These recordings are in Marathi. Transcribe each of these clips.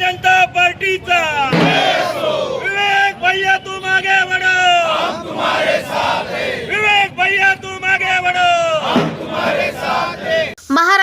जनता पार्टीचा विवेक भैया तू मागे बढ़ो विवेक भैया तू मागे बढ़ो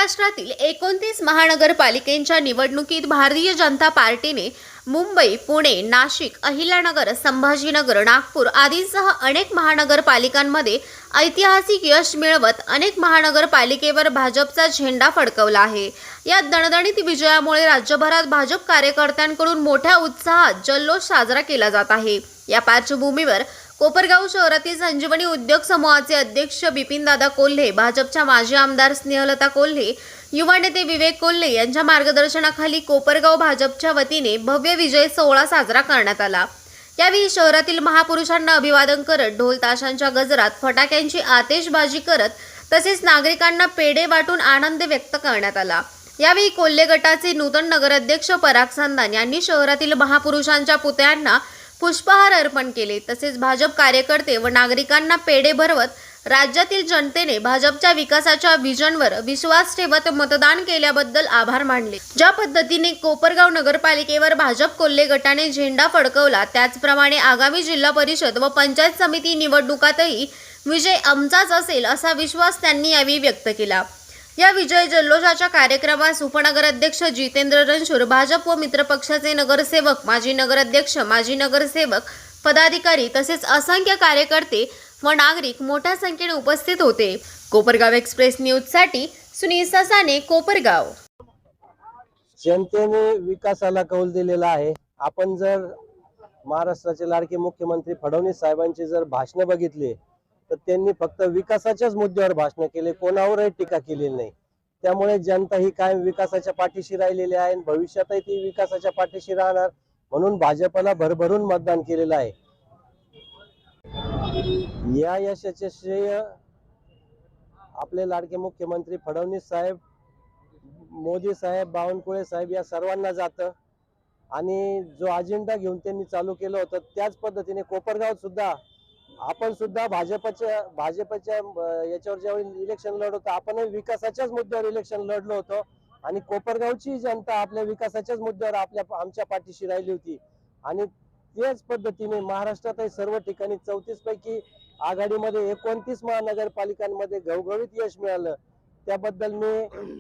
महाराष्ट्रातील एकोणतीस महानगरपालिकेच्या निवडणुकीत भारतीय जनता पार्टीने मुंबई पुणे नाशिक अहिल्यानगर संभाजीनगर नागपूर आदींसह अनेक महानगरपालिकांमध्ये ऐतिहासिक यश मिळवत अनेक महानगरपालिकेवर भाजपचा झेंडा फडकवला आहे. या दणदणीत विजयामुळे राज्यभरात भाजप कार्यकर्त्यांकडून मोठ्या उत्साहात जल्लोष साजरा केला जात आहे. या पार्श्वभूमीवर कोपरगाव शहरातील संजीवनी उद्योग समूहाचे अध्यक्ष बिपिनदादा कोल्हे भाजपच्या माजी आमदार स्नेहलता कोल्हे युवा नेते विवेक कोल्हे यांच्या मार्गदर्शनाखाली कोपरगाव भाजपच्या वतीने भव्य विजय सोहळा साजरा करण्यात आला. यावेळी शहरातील महापुरुषांना अभिवादन करत ढोल ताशांच्या गजरात फटाक्यांची आतेशबाजी करत तसेच नागरिकांना पेढे वाटून आनंद व्यक्त करण्यात आला. यावेळी कोल्हे गटाचे नूतन नगराध्यक्ष पराग संदान यांनी शहरातील महापुरुषांच्या पुतळ्यांना पुष्पहार अर्पण केले. तसेच भाजप कार्यकर्ते व नागरिकांना पेढे भरवत राज्यातील जनतेने भाजपच्या विकासाच्या विजनवर विश्वास ठेवत मतदान केल्याबद्दल आभार मानले. ज्या पद्धतीने कोपरगाव नगरपालिकेवर भाजप कोल्हे गटाने झेंडा फडकवला त्याचप्रमाणे आगामी जिल्हा परिषद व पंचायत समिती निवडणुकातही विजय आमचाच असेल असा विश्वास त्यांनी यावेळी व्यक्त केला. या विजय जल्लोषाच्या कार्यक्रमास उपनगराध्यक्ष जितेंद्र रणशूर भाजप व मित्रपक्षाचे नगरसेवक माजी नगराध्यक्ष माजी नगरसेवक पदाधिकारी तसेच असंख्य कार्यकर्ते व नागरिक मोठ्या संख्येने उपस्थित होते. कोपरगाव एक्सप्रेस न्यूजसाठी सुनील ससाने कोपरगाव. जनतेने विकासाला कौल दिलेला आहे. आपण जर महाराष्ट्राचे लाडके मुख्यमंत्री फडणवीस साहेबांची जर भाषणं बघितली तर त्यांनी फक्त विकासाच्याच मुद्द्यावर भाषण केले कोणावरही टीका केलेली नाही. त्यामुळे जनता ही कायम विकासाच्या पाठीशी राहिलेली आहे भविष्यातही ती विकासाच्या पाठीशी राहणार म्हणून भाजपला भरभरून मतदान केलेलं आहे. या यशाचे श्रेय आपले लाडके मुख्यमंत्री फडणवीस साहेब मोदी साहेब बावनकुळे साहेब या सर्वांना जातं. आणि जो अजेंडा घेऊन त्यांनी चालू केलं होतं त्याच पद्धतीने कोपरगाव सुद्धा आपण सुद्धा भाजपच्या भाजपच्या याच्यावर ज्यावेळी इलेक्शन लढवतो होतो आपणही विकासाच्याच मुद्द्यावर इलेक्शन लढलो होतो. आणि कोपरगावची जनता आपल्या विकासाच्याच मुद्द्यावर आपल्या आमच्या पाठीशी राहिली होती. आणि त्याच पद्धतीने महाराष्ट्रातही सर्व ठिकाणी चौतीस पैकी आघाडीमध्ये एकोणतीस महानगरपालिकांमध्ये घवघवीत यश मिळालं. त्याबद्दल मी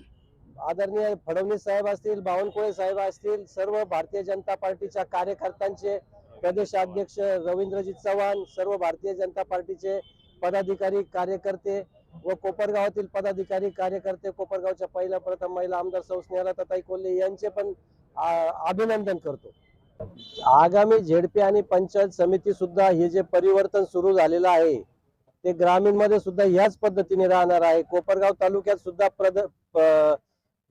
आदरणीय फडणवीस साहेब असतील बावनकुळे साहेब असतील सर्व भारतीय जनता पार्टीच्या कार्यकर्त्यांचे प्रदेशाध्यक्ष रवींद्रजीत चव्हाण सर्व भारतीय जनता पार्टीचे पदाधिकारी कार्यकर्ते व कोपरगावातील पदाधिकारी कार्यकर्ते कोपरगावच्या पहिल्या प्रथम महिला आमदार सौ स्नेहलताताई कोल्हे यांचे पण अभिनंदन करतो. आगामी झेडपी आणि पंचायत समिती सुद्धा हे जे परिवर्तन सुरू झालेलं आहे ते ग्रामीणमध्ये सुद्धा ह्याच पद्धतीने राहणार आहे. कोपरगाव तालुक्यात सुद्धा प्रद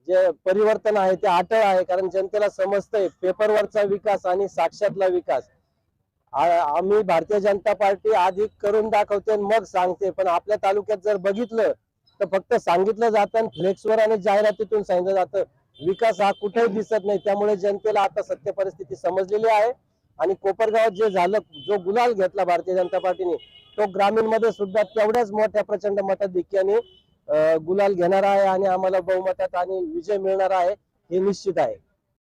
जे परिवर्तन आहे ते अटळ आहे कारण जनतेला समजतंय पेपरवरचा विकास आणि साक्षातला विकास आम्ही भारतीय जनता पार्टी आधी करून दाखवते आणि मग सांगते. पण आपल्या तालुक्यात जर बघितलं तर फक्त सांगितलं जातं आणि फ्लेक्सवर आणि जाहिरातीतून सांगितलं जातं. विकास हा कुठेही दिसत नाही. त्यामुळे जनतेला आता सत्य परिस्थिती समजलेली आहे. आणि कोपरगावात जे झालं जो गुलाल घेतला भारतीय जनता पार्टीने तो ग्रामीणमध्ये सुद्धा तेवढ्याच मोठ्या प्रचंड मताधिक्याने गुलाल घेणार आहे आणि आम्हाला बहुमतात आणि विजय मिळणार आहे हे निश्चित आहे.